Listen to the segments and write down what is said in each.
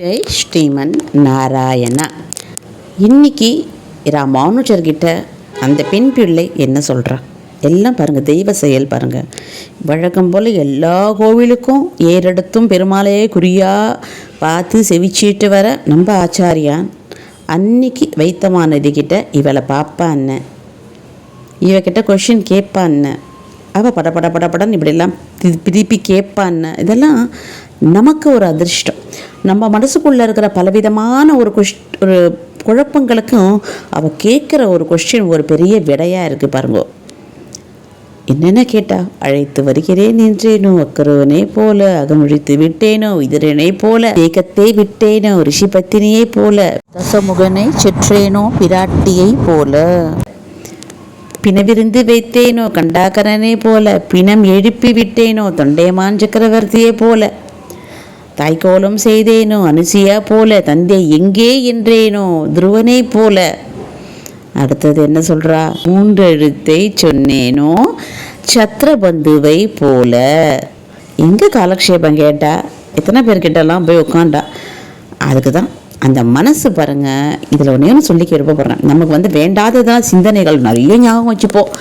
ஜெய் ஸ்ரீமன் நாராயணா. இன்னைக்கு ராமானுஜர்கிட்ட அந்த பெண் பிள்ளை என்ன சொல்கிறா எல்லாம் பாருங்கள் தெய்வ செயல் பாருங்கள் வழக்கம் போல் எல்லா கோவிலுக்கும் ஏறெடுத்தும் பெருமாளையே குறியாக பார்த்து செவிச்சிட்டு வர நம்ம ஆச்சாரியான். அன்னைக்கு வைத்தமானதிகிட்ட இவளை பாப்பான்னு இவகிட்ட கொஷின் கேட்பான்னு அவள் பட பட பட படன்னு இப்படியெல்லாம் திருப்பி கேட்பான்னு இதெல்லாம் நமக்கு ஒரு அதிர்ஷ்டம். நம்ம மனசுக்குள்ளே இருக்கிற பலவிதமான ஒரு கொஷ் ஒரு குழப்பங்களுக்கும் அவள் கேட்குற ஒரு கொஸ்டின் ஒரு பெரிய விடையாக இருக்குது பாருங்க. என்னென்ன கேட்டா? அழைத்து வருகிறேன் என்றேனோ அக்கருவனே போல அகமுழித்து விட்டேனோ இதரனை போல தேக்கத்தை விட்டேனோ ரிஷி பத்தினியை போல தசமுகனை செற்றேனோ பிராட்டியை போல பிணவிருந்து வைத்தேனோ கண்டாகரனே போல பிணம் எழுப்பி விட்டேனோ தொண்டைமான் சக்கரவர்த்தியை போல தாய்க்கோலம் செய்தேனோ அனுசியா போல தந்தை எங்கே என்றேனோ துருவனே போல. அடுத்தது என்ன சொல்றா? மூன்று எழுத்தை சொன்னேனோ சத்ரபந்துவை போல. எங்க காலக்ஷேபம் கேட்டா? எத்தனை பேர்கிட்டலாம் போய் உட்காண்டா அதுக்கு தான் அந்த மனசு பாருங்க இதில் ஒன்றே ஒன்று சொல்லி போகிறேன் நமக்கு வந்து வேண்டாததான் சிந்தனைகள் நிறைய ஞாபகம் வச்சுப்போம்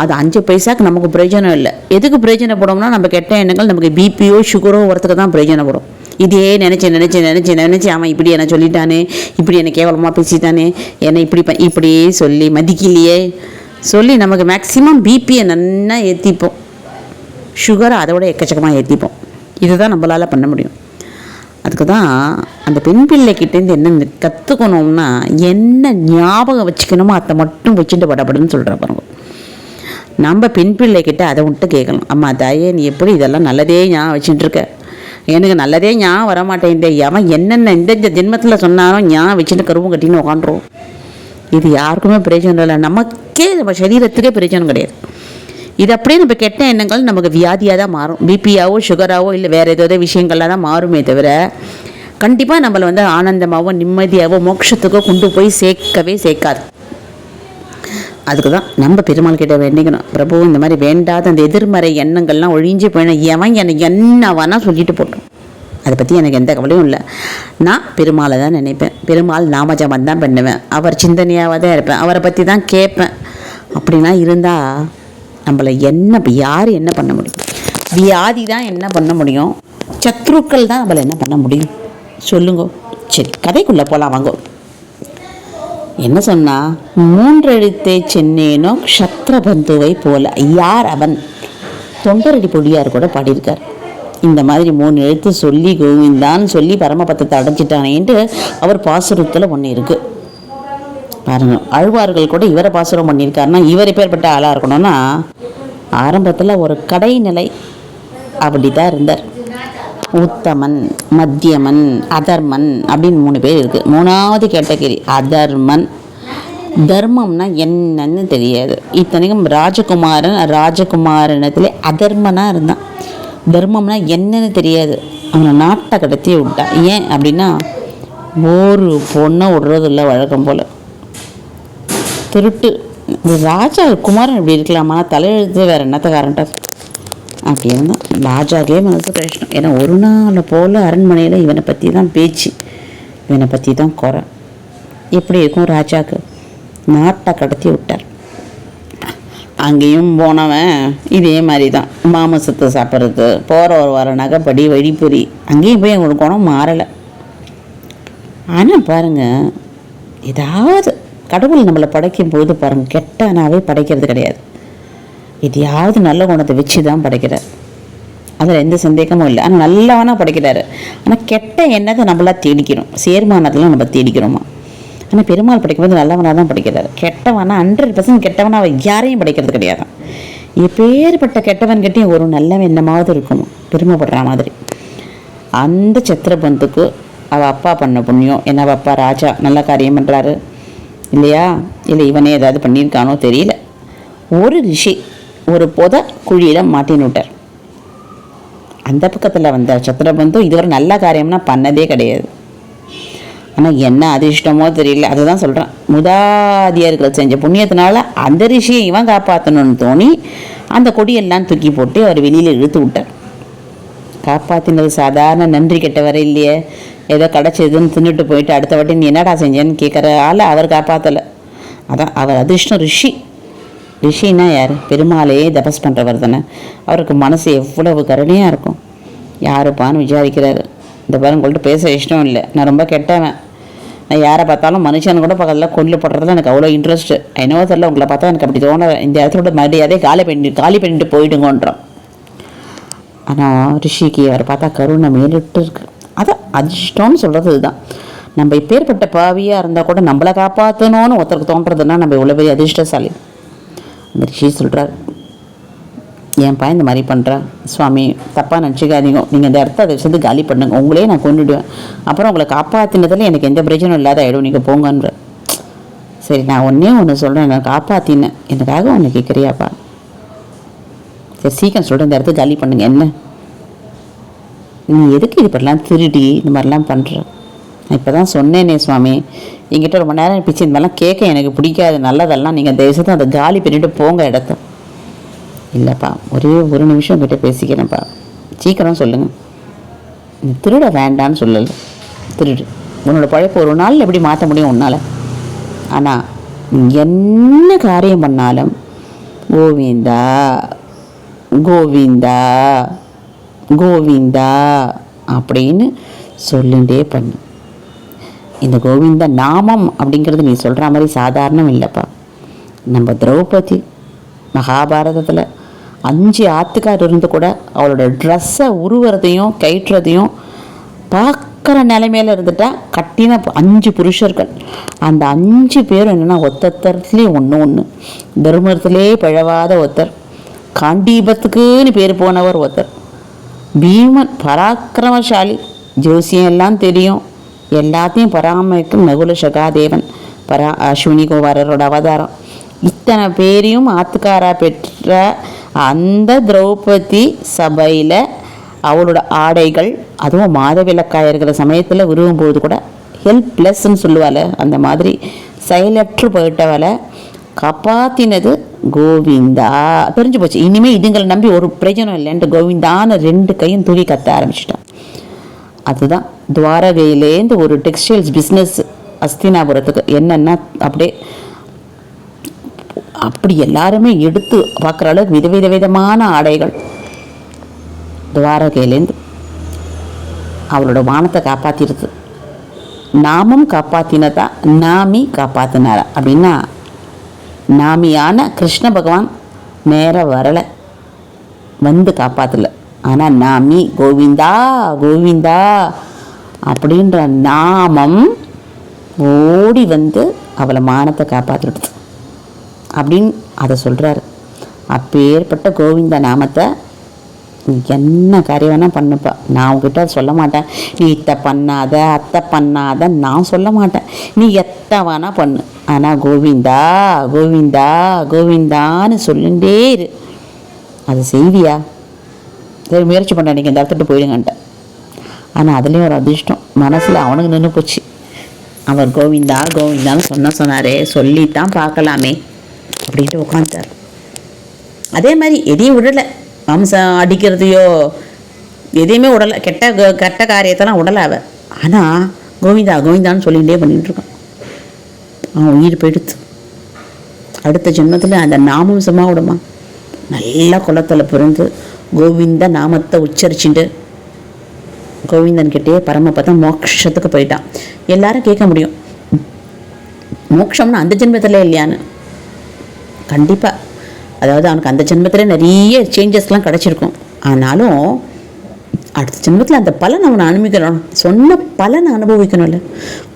அது அஞ்சு பைசாக்கு நமக்கு பிரயோஜனம் இல்லை. எதுக்கு பிரயோஜனப்படும்னா நம்ம கெட்ட எண்ணங்கள் நமக்கு பிபியோ சுகரோ வரத்துக்கு தான் பிரயோஜனப்படும். இதே நினச்சி நினச்சி நினச்சி நினச்சி அவன் இப்படி என்ன சொல்லிட்டானே இப்படி என்னை கேவலமாக பேசிட்டானே என்னை இப்படி ப இப்படியே சொல்லி மதிக்கலையே. சொல்லி நமக்கு மேக்ஸிமம் பிபியை நல்லா ஏற்றிப்போம் சுகரை அதை விட எக்கச்சக்கமாக ஏற்றிப்போம் இதுதான் நம்மளால் பண்ண முடியும். அதுக்கு தான் அந்த பெண் பிள்ளைக்கிட்டேருந்து என்ன கற்றுக்கணும்னா என்ன ஞாபகம் வச்சுக்கணுமோ அதை மட்டும் வச்சுட்டு படப்படுன்னு சொல்கிற பாருங்க. நம்ம பெண் பிள்ளைக்கிட்ட அதை விட்டு கேட்கணும் அம்மா தாயே நீ எப்படி இதெல்லாம் நல்லதே ஞாபகம் வச்சுட்டுருக்க எனக்கு நல்லதே ஞாபகம் வர அவன் என்னென்ன இந்த இந்த ஜென்மத்தில் சொன்னாலும் ஞாபகம் வச்சுட்டு கருவும் கட்டின்னு உக்காண்டுருவோம் இது யாருக்குமே பிரயோஜனம் இல்லை. நமக்கே நம்ம சரீரத்துக்கே பிரயோஜனம் கிடையாது. இது அப்படியே நம்ம கெட்ட எண்ணங்கள் நமக்கு வியாதியாக தான் மாறும். பிபியாவோ சுகராவோ இல்லை வேறு ஏதோ விஷயங்கள்லாம் தான் மாறுமே தவிர கண்டிப்பாக நம்மளை வந்து ஆனந்தமாகவோ நிம்மதியாகவோ மோட்சத்துக்கோ கொண்டு போய் சேர்க்கவே சேர்க்காது. அதுக்கு தான் நம்ம பெருமாள் கிட்ட வேண்டிக்கணும். பிரபு இந்த மாதிரி வேண்டாத அந்த எதிர்மறை எண்ணங்கள்லாம் ஒழிஞ்சு போயிடும் எவன் எனக்கு என்ன சொல்லிட்டு போட்டோம் அதை பற்றி எனக்கு எந்த கவலையும் இல்லை. நான் பெருமாளை தான் நினைப்பேன். பெருமாள் நாமஜபம் தான் பண்ணுவேன். அவர் சிந்தனையாக தான் இருப்பேன். அவரை பற்றி தான் கேட்பேன். அப்படிலாம் இருந்தால் நம்மளை என்ன யார் என்ன பண்ண முடியும்? வியாதி தான் என்ன பண்ண முடியும்? சத்ருக்கள் தான் நம்மளை என்ன பண்ண முடியும்? சொல்லுங்க. சரி கதைக்குள்ளே போகலாம் வாங்கோ. என்ன சொன்னா? மூன்றெழுத்தே சென்னேனோ க்ஷத்ரபந்துவை போல. யார் அவன்? தொண்டரடி பொடியார் கூட பாடியிருக்கார். இந்த மாதிரி மூணு எழுத்து சொல்லி கோவிந்தான்னு சொல்லி பரமபத்தத்தை அடைஞ்சிட்டானேன்ட்டு அவர் பாசுரத்தில் ஒன்று இருக்கு. பாருங்க அழுவார்கள் கூட இவரை பாசுரம் பண்ணியிருக்காருன்னா இவர் பேர்பட்ட ஆளாக இருக்கணும்னா ஆரம்பத்தில் ஒரு கடைநிலை அப்படி தான் இருந்தார். உத்தமன் மத்தியமன் அதர்மன் அப்படின்னு மூணு பேர் இருக்குது மூணாவது கேட்டகரி அதர்மன். தர்மம்னா என்னன்னு தெரியாது. இத்தனைக்கும் ராஜகுமாரன் ராஜகுமாரனத்தில் அதர்மனாக இருந்தான். தர்மம்னா என்னன்னு தெரியாது. அவனை நாட்டை கடத்தி விட்டான். ஏன் அப்படின்னா ஒரு பொண்ணை விடுறதில்ல வழக்கம் போல். திருட்டு. ராஜா குமாரன் இப்படி இருக்கலாமா? தலையெழுத்து வேறு என்னத்தக்காரன்ட்டார் அப்படி இருந்தால் ராஜாக்கே மனசு கஷ்டம். ஏன்னா ஒரு நாள் போல் அரண்மனையில் இவனை பற்றி தான் பேச்சு. இவனை பற்றி தான் குறை. எப்படி இருக்கும் ராஜாக்கு? நாட்டை கடத்தி விட்டார். அங்கேயும் போனவன் இதே மாதிரி தான் மாமசத்தை சாப்பிட்றது போகிற ஒரு வர நகைப்படி வழிப்பொறி. அங்கேயும் போய் அவங்களுக்கு குணம் மாறலை. ஆனால் பாருங்கள் ஏதாவது கடவுள் நம்மளை படைக்கும் போது பாருங்கள் கெட்டனாவே படைக்கிறது கிடையாது. எதையாவது நல்ல குணத்தை வச்சு தான் படைக்கிறார். அதில் எந்த சந்தேகமும் இல்லை. ஆனால் நல்லவனாக படைக்கிறாரு. ஆனால் கெட்ட எண்ணத்தை நம்மளா தேடிக்கிறோம். சேர்மானத்தில் நம்ம தேடிக்கிறோமா? ஆனால் பெருமாள் படிக்கும்போது நல்லவனாக தான் படிக்கிறார். கெட்டவனா ஹண்ட்ரட் பர்சன்ட் கெட்டவனாக அவன் யாரையும் படிக்கிறது கிடையாது. எப்பேற்பட்ட கெட்டவன் கிட்டேயும் ஒரு நல்ல எண்ணமாவது இருக்கும் பெருமைப்படுற மாதிரி. அந்த சத்திரபந்துக்கு அவள் அப்பா பண்ண புண்ணியம். என்ன அவ அப்பா ராஜா. நல்ல காரியம் பண்ணுறாரு இல்லையா? இல்லை இவனே ஏதாவது பண்ணியிருக்கானோ தெரியல. ஒரு ரிஷி ஒரு புதை குழியில் மாட்டின்னு விட்டார் அந்த பக்கத்தில் வந்த சத்திரபந்து இதுவரை நல்ல காரியம்னா பண்ணதே கிடையாது. ஆனால் என்ன அதிர்ஷ்டமோ தெரியல. அதுதான் சொல்கிறேன் முதாதியர்கள் செஞ்ச புண்ணியத்தினால அந்த ரிஷியை இவன் காப்பாற்றணும்னு தோணி அந்த கொடியெல்லாம் தூக்கி போட்டு அவர் வெளியில் இழுத்து விட்டார். காப்பாற்றினது சாதாரண நன்றி கெட்டவரை இல்லையே. ஏதோ கிடச்சதுன்னு தின்னுட்டு போயிட்டு அடுத்த வாட்டி நீ என்னடா செஞ்சேன்னு கேட்குற ஆள் அவர் காப்பாற்றலை அதான் அவர் அதிர்ஷ்டம் ரிஷி. ரிஷின்னா யார்? பெருமாளையே தபஸ் பண்ணுறவர் தானே. அவருக்கு மனசு எவ்வளவு கருணையாக இருக்கும். யாருப்பான்னு விசாரிக்கிறாரு. இந்த பாரு உங்கள்கிட்ட பேச இஷ்டம் இல்லை. நான் ரொம்ப கெட்டவன். நான் யாரை பார்த்தாலும் மனுஷன் கூட பக்கத்தில் கொல்லு போடுறதுல எனக்கு அவ்வளோ இன்ட்ரெஸ்ட்டு என்னவோ தெரியல உங்களை பார்த்தா எனக்கு அப்படி தோண இந்த இடத்தோட மரியாதையே காலி பண்ணி காலி பண்ணிட்டு போயிடுங்கன்றோம். ஆனால் ரிஷிக்கு அவர் பார்த்தா கருணை மேலிட்டு இருக்கு. அதான் அதிர்ஷ்டம்னு சொல்கிறது இதுதான். நம்ம இப்பேற்பட்ட பாவியாக இருந்தால் கூட நம்மளை காப்பாற்றணும்னு ஒருத்தருக்கு தோன்றதுன்னா நம்ம இவ்வளோ பெரிய அதிர்ஷ்டசாலி. அந்த ரிஷி சொல்கிறார் என் பையன் இந்த மாதிரி பண்ணுறேன் சுவாமி தப்பாக நினச்சிக்காதீங்க. நீங்கள் இந்த இடத்த அதை சேர்ந்து காலி பண்ணுங்க. உங்களே நான் கொண்டுடுவேன் அப்புறம் உங்களை காப்பாற்றினதில் எனக்கு எந்த பிரச்சனையும் இல்லாத ஆகிடும் நீங்கள் போங்கன்ற. சரி நான் ஒன்றே ஒன்று சொல்கிறேன் நான் காப்பாற்றினேன் எனக்காக ஒன்று கேட்குறியாப்பா சரி சீக்கிரம் சொல்கிறேன் இந்த இடத்த காலி பண்ணுங்க. என்ன? நீ எதுக்கு இது பண்ணலாம் திருடி இந்த மாதிரிலாம் பண்ணுறேன் இப்போ தான் சொன்னேனே சுவாமி. எங்கிட்ட ரொம்ப நேரம் பிச்சு இந்த மாதிரிலாம் கேட்க எனக்கு பிடிக்காது. நல்லதெல்லாம் நீங்கள் தயவுசெய்து அதை காலி பண்ணிட்டு போங்க இடத்த. இல்லைப்பா ஒரே ஒரு நிமிஷம் உங்ககிட்ட பேசிக்கிறேன்ப்பா. சீக்கிரம் சொல்லுங்கள் நீ திருட வேண்டான்னு சொல்லலை. திருடு. உன்னோட பழைப்பு ஒரு நாள் எப்படி மாற்ற முடியும் உன்னால்? ஆனால் என்ன காரியம் பண்ணாலும் கோவிந்தா கோவிந்தா கோவிந்தா அப்படின்னு சொல்லிகிட்டே பண்ணு. இந்த கோவிந்த நாமம் அப்படிங்கிறது நீ சொல்கிற மாதிரி சாதாரணம் இல்லைப்பா. நம்ம திரௌபதி மகாபாரதத்தில் அஞ்சு ஆத்துக்கார் இருந்து கூட அவளோட ட்ரெஸ்ஸை உருவுறதையும் கயிற்றுறதையும் பார்க்குற நிலைமையில் இருந்துட்டா கட்டின அஞ்சு புருஷர்கள். அந்த அஞ்சு பேரும் என்னென்னா ஒத்தத்தரத்துலேயே ஒன்று ஒன்று தர்மத்திலே பிழவாத ஒருத்தர் காண்டீபத்துக்குன்னு பேர் போனவர் ஒருத்தர். பீமன் பராக்கிரமசாலி. ஜோசியம் எல்லாம் தெரியும். எல்லாத்தையும் பராமரிக்கும் நகுல சகாதேவன் பரா அஸ்வினி குமாரரோட அவதாரம். இத்தனை பேரையும் ஆத்துக்காரா பெற்ற அந்த திரௌபதி சபையில் அவளோட ஆடைகள் அதுவும் மாதவிலக்காய் இருக்கிற சமயத்தில் விரும்பும்போது கூட ஹெல்ப்லெஸ்ன்னு சொல்லுவாள் அந்த மாதிரி செயலற்று போயிட்டவளை காப்பாத்தினது கோவிந்தா. தெரிஞ்சு போச்சு. இனிமேல் இதுங்களை நம்பி ஒரு பிரயோஜனம் இல்லைன்ட்டு கோவிந்தான்னு ரெண்டு கையும் தூக்கி கத்த ஆரம்பிச்சிட்டான். அதுதான் துவாரகையிலேருந்து ஒரு டெக்ஸ்டைல்ஸ் பிஸ்னஸ் அஸ்தினாபுரத்துக்கு என்னென்னா அப்படியே அப்படி எல்லாருமே எடுத்து பார்க்குற அளவுக்கு விதவித விதமான ஆடைகள். துவாரகையிலேருந்து அவளோட வானத்தை காப்பாற்றிடுது நாமும் காப்பாற்றினதா நாமி காப்பாற்றினாரா அப்படின்னா நாமியான கிருஷ்ண பகவான் நேர வரலை வந்து காப்பாற்றல ஆனால் நாமி கோவிந்தா கோவிந்தா அப்படின்ற நாமம் ஓடி வந்து அவளை மானத்தை காப்பாற்றிடுது அப்படின்னு அதை சொல்கிறாரு அப்பேற்பட்ட கோவிந்த நாமத்தை நீ என்ன காரியம் வேணால் பண்ணுப்பா. நான் உங்ககிட்ட சொல்ல மாட்டேன். நீ இத்தை பண்ணாத அத்தை பண்ணாத நான் சொல்ல மாட்டேன். நீ எத்த வேணால் பண்ணு. ஆனால் கோவிந்தா கோவிந்தா கோவிந்தான்னு சொல்லிகிட்டே இரு. அது செய்வியா? சரி முயற்சி பண்ண நீங்கள் இந்த இடத்துட்டு போயிடுங்கன்ட்ட. ஆனால் அதுலேயும் ஒரு அதிர்ஷ்டம். மனசில் அவனுக்கு நின்று போச்சு. அவர் கோவிந்தா கோவிந்தான்னு சொன்ன சொன்னாரே சொல்லித்தான் பார்க்கலாமே அப்படின்ட்டு உட்காந்துட்டார் அதே மாதிரி எதையும் விடலை. மாம்சம் அடிக்கிறதையோ எதையுமே விடலை. கெட்ட கெட்ட காரியத்தெல்லாம் விடலை அவ. ஆனால் கோவிந்தா கோவிந்தான்னு சொல்லிகிட்டே பண்ணிட்டுருக்கான் அவன் உயிர் போயிடுத்து. அடுத்த ஜென்மத்தில் அந்த நாமம் சும்மா விடுமா. நல்ல குளத்தில் பிறந்து கோவிந்த நாமத்தை உச்சரிச்சுட்டு கோவிந்தன் கிட்டே பரமபதம் மோட்சத்துக்கு போயிட்டான். எல்லாரும் கேட்க முடியும். மோட்சம்னு அந்த ஜென்மத்தில் இல்லையான்னு. கண்டிப்பாக அதாவது அவனுக்கு அந்த ஜென்மத்தில் நிறைய சேஞ்சஸ்லாம் கிடச்சிருக்கும். ஆனாலும் அடுத்த ஜென்மத்தில் அந்த பலன் அவனை அனுபவிக்கணும். சொன்ன பலனை அனுபவிக்கணும்ல.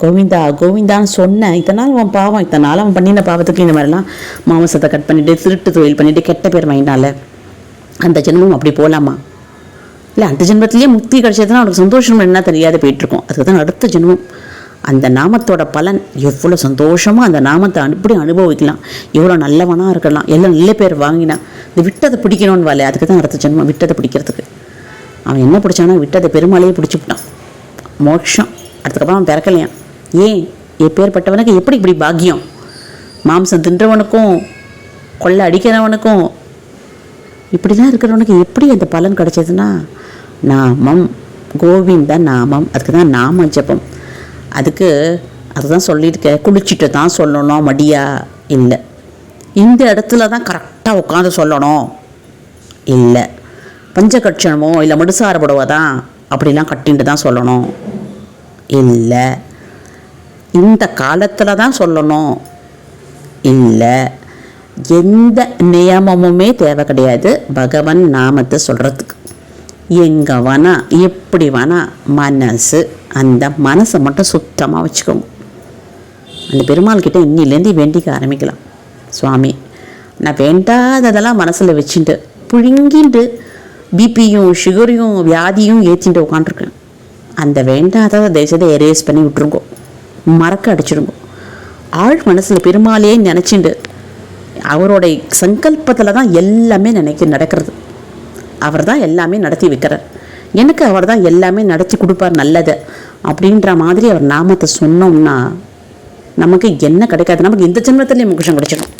கோவிந்தா கோவிந்தான்னு சொன்ன இத்தனை நாள் அவன் பாவம். இத்தனை நாள் அவன் பண்ணின பாவத்துக்கு இந்த மாதிரிலாம் மாமசத்தை கட் பண்ணிட்டு திருட்டு தொழில் பண்ணிட்டு கெட்ட பேர் வாங்கினால அந்த ஜென்மம் அப்படி போகலாமா இல்லை அந்த ஜென்மத்திலேயே முக்தி கிடைச்சதுன்னா அவனுக்கு சந்தோஷம் என்ன தெரியாத போயிட்டுருக்கோம். அதுக்கு தான் அடுத்த ஜென்மம். அந்த நாமத்தோட பலன் எவ்வளோ சந்தோஷமாக அந்த நாமத்தை அப்படி அனுபவிக்கலாம். எவ்வளோ நல்லவனாக இருக்கலாம். எல்லாம் நல்ல பேர் வாங்கினா இந்த விட்டதை பிடிக்கணும்னு வாழ அதுக்கு தான் அடுத்த ஜென்மம் விட்டதை பிடிக்கிறதுக்கு. அவன் என்ன பிடிச்சானா விட்டதை பெருமாளையே பிடிச்சிவிட்டான் மோட்சம். அதுக்கப்புறம் அவன் பிறக்கலையான் ஏன்? எப்பேற்பட்டவனுக்கு எப்படி இப்படி பாக்கியம்? மாம்சம் தின்றவனுக்கும் கொள்ளை அடிக்கிறவனுக்கும் இப்படி தான் இருக்கிறவனுக்கு எப்படி அந்த பலன் கிடைச்சதுன்னா நாமம் கோவிந்த நாமம். அதுக்கு தான் நாம ஜபம். அதுக்கு அதுதான் சொல்லியிருக்கேன் குளிச்சுட்டு தான் சொல்லணும் மடியா? இல்லை. இந்த இடத்துல தான் கரெக்டாக உட்காந்து சொல்லணும். இல்லை. பஞ்சகட்சணமோ இல்லை மடுசார தான் அப்படிலாம் கட்டின்ட்டு தான் சொல்லணும். இல்லை. இந்த காலத்தில் தான் சொல்லணும். இல்லை. எந்த நியமமுமே தேவை கிடையாது. பகவன் நாமத்தை சொல்கிறதுக்கு எங்கே வேணா எப்படி வேணா மனசு அந்த மனசை மட்டும் சுத்தமாக வச்சுக்கோங்க. அந்த பெருமாள்கிட்ட இன்னிலேருந்து வேண்டிக்க ஆரம்பிக்கலாம். சுவாமி நான் வேண்டாததெல்லாம் மனசில் வச்சுட்டு புழுங்கிட்டு பிபியும் சுகரையும் வியாதியும் ஏற்றிட்டு உட்காண்ட்ருக்கேன் அந்த வேண்டாத தேசத்தை எரேஸ் பண்ணி விட்டுருங்கோ. மறக்க அடிச்சிருங்கோ. ஆழ் மனசில் பெருமாளையே நினச்சிண்டு அவருடைய சங்கல்பத்தில் தான் எல்லாமே நினைக்க நடக்கிறது. அவர் தான் எல்லாமே நடத்தி வைக்கிறார். எனக்கு அவர் தான் எல்லாமே நடத்தி கொடுப்பார் நல்லது அப்படின்ற மாதிரி அவர் நாமத்தை சொன்னோம்னா நமக்கு என்ன கிடைக்காது. நமக்கு இந்த ஜென்மத்திலே மோட்சம் கிடைச்சிடும்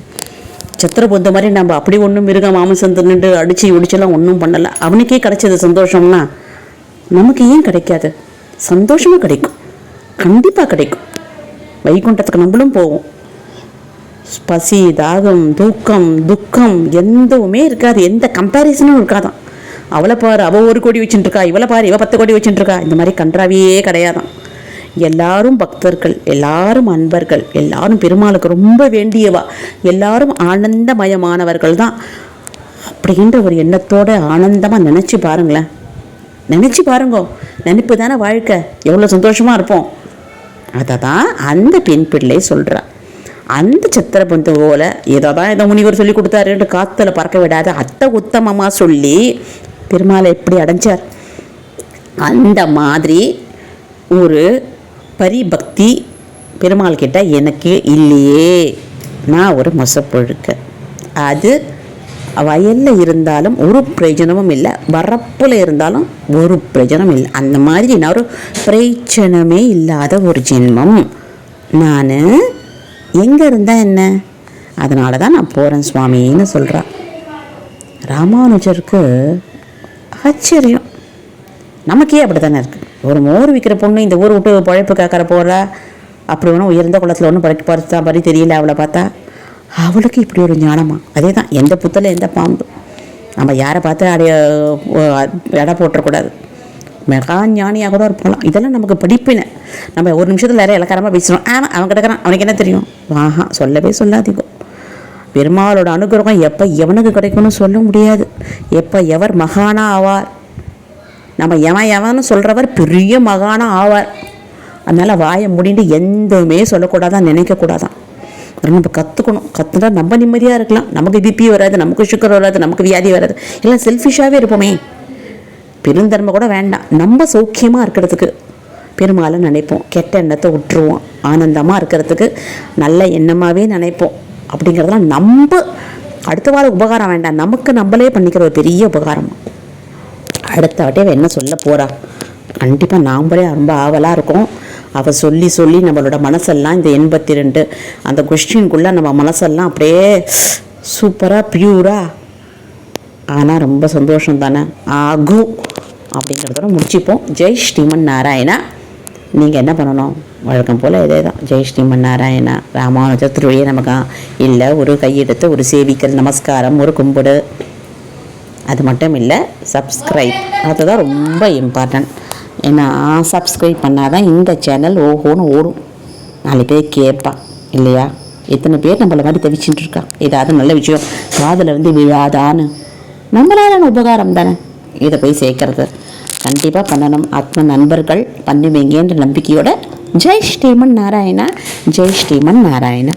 சத்திர பொந்த மாதிரி நம்ம அப்படி ஒன்றும் மிருக மாமசம் தின்னுட்டு அடித்து ஒடிச்செல்லாம் ஒன்றும் பண்ணலை. அவனுக்கே கிடைச்சது சந்தோஷம்னா நமக்கு ஏன் கிடைக்காது? சந்தோஷமும் கிடைக்கும். கண்டிப்பாக கிடைக்கும். வைகுண்டத்துக்கு நம்மளும் போவோம். பசி தாகம் தூக்கம் துக்கம் எந்தவுமே இருக்காது. எந்த கம்பேரிசனும் இருக்காதான் அவளை பாரு அவள் ஒரு கோடி வச்சுட்டுருக்கா இவளை பாரு இவள் பத்து கோடி வச்சுட்டுருக்கா. இந்த மாதிரி கன்றாவியே கிடையாதான் எல்லாரும் பக்தர்கள் எல்லாரும் அன்பர்கள் எல்லாரும் பெருமாளுக்கு ரொம்ப வேண்டியவா எல்லாரும் ஆனந்தமயமானவர்கள் தான் அப்படின்ற ஒரு எண்ணத்தோட ஆனந்தமாக நினச்சி பாருங்களேன். நினச்சி பாருங்கோ. நினைப்பு தானே வாழ்க்கை. எவ்வளோ சந்தோஷமாக இருப்போம். அதை தான் அந்த பெண் பிள்ளை சொல்கிறா அந்த சித்திரபந்து போல ஏதோ தான் ஏதோ முனிவர் சொல்லி கொடுத்தாருன்ட்டு காத்துல பறக்க விடாத அத்தை உத்தமமாக சொல்லி பெருமாளை எப்படி அடைஞ்சார். அந்த மாதிரி ஒரு பரிபக்தி பெருமாள் கிட்ட எனக்கு இல்லையே நான் ஒரு மொசப்பொழுக்க. அது வயலில் இருந்தாலும் ஒரு பிரயோஜனமும் இல்லை வரப்பில் இருந்தாலும் ஒரு பிரயோஜனம் இல்லை. அந்த மாதிரி நான் ஒரு பிரயோஜனமே இல்லாத ஒரு ஜென்மம். நான் எங்கே இருந்தால் என்ன? அதனால தான் நான் போகிறேன் சுவாமின்னு சொல்கிறா ராமானுஜருக்கு ஆச்சரியம். நமக்கே அப்படி தானே இருக்குது ஒரு மோர் விற்கிற பொண்ணு இந்த ஊர் விட்டு பழைப்பு காக்கிற போகிறா அப்படி ஒன்றும் உயர்ந்த குளத்தில் ஒன்றும் பறக்க பறிச்சா மாதிரி தெரியல அவளை பார்த்தா. அவளுக்கு இப்படி ஒரு ஞானமா? அதே தான் எந்த புத்தில் எந்த பாம்பு. நம்ம யாரை பார்த்து அடைய எடை போட்டுறக்கூடாது. மெகா ஞானியாக கூட இருக்கலாம் இதெல்லாம் நமக்கு படிப்பினை. நம்ம ஒரு நிமிஷத்தில் நிறைய இலக்காரமாக பேசுகிறோம் ஆமாம் அவன் கிடக்கிறான் அவனுக்கு என்ன தெரியும்? ஆஹா சொல்லவே சொல்லாதீங்க. பெருமாளோட அனுகிரகம் எப்போ எவனுக்கு கிடைக்கும்னு சொல்ல முடியாது. எப்போ எவர் மகானா ஆவார்? நம்ம எவன் எவன்னு சொல்கிறவர் பெரிய மகானா ஆவார். அதனால் வாயை முடிண்டு எந்தவுமே சொல்லக்கூடாதான் நினைக்கக்கூடாதான். நம்ம கற்றுக்கணும் கற்றுனா நம்ம நிம்மதியாக இருக்கலாம். நமக்கு பிபி வராது நமக்கு சுகர் வராது நமக்கு வியாதி வராது. எல்லாம் செல்ஃபிஷாகவே இருப்போமே. பெருந்தன்மை கூட வேண்டாம். நம்ம சௌக்கியமாக இருக்கிறதுக்கு பெருமாளை நினைப்போம். கெட்ட எண்ணத்தை விட்டுருவோம். ஆனந்தமாக இருக்கிறதுக்கு நல்ல எண்ணமாகவே நினைப்போம். அப்படிங்கிறதெல்லாம் நம்ம அடுத்த வார உபகாரம் வேண்டாம். நமக்கு நம்மளே பண்ணிக்கிற ஒரு பெரிய உபகாரம். அடுத்த வாட்டி அவள் என்ன சொல்ல போகிறா கண்டிப்பாக நாம்பளே ரொம்ப ஆவலாக இருக்கும். அவள் சொல்லி சொல்லி நம்மளோட மனசெல்லாம் இந்த எண்பத்தி ரெண்டு அந்த கொஸ்டின்குள்ளே நம்ம மனசெல்லாம் அப்படியே சூப்பராக ப்யூராக ஆனால் ரொம்ப சந்தோஷம் தானே ஆகும் அப்படிங்கிறதோட முடிச்சுப்போம். ஜெய் ஸ்ரீமன் நாராயணா. நீங்கள் என்ன பண்ணணும்? வழக்கம் போல் இதே தான் ஜெய் ஸ்ரீமன் நாராயணா. ராமானுஜ திருவழியை நமக்கு? இல்லை ஒரு கையெடுத்து ஒரு சேவிக்கல் நமஸ்காரம் ஒரு கும்பிடு. அது மட்டும் இல்லை சப்ஸ்கிரைப் அதுதான் ரொம்ப இம்பார்ட்டன்ட் ஏன்னா சப்ஸ்கிரைப் பண்ணால் தான் இந்த சேனல் ஓஹோன்னு ஓடும். நாலு பேர் கேட்பான் இல்லையா? எத்தனை பேர் நம்மளை மாதிரி தவிச்சுட்டு இருக்கா? ஏதாவது நல்ல விஷயம். காதில் வந்து விழாதான்னு. நம்மளால உபகாரம் தானே? இதை போய் சேர்க்கறது. கண்டிப்பாக பண்ணணும். ஆத்ம நண்பர்கள் பண்ணுவீங்கன்ற நம்பிக்கையோட ஜெய் ஸ்ரீமன் நாராயணா ஜெய் ஸ்ரீமன் நாராயணா.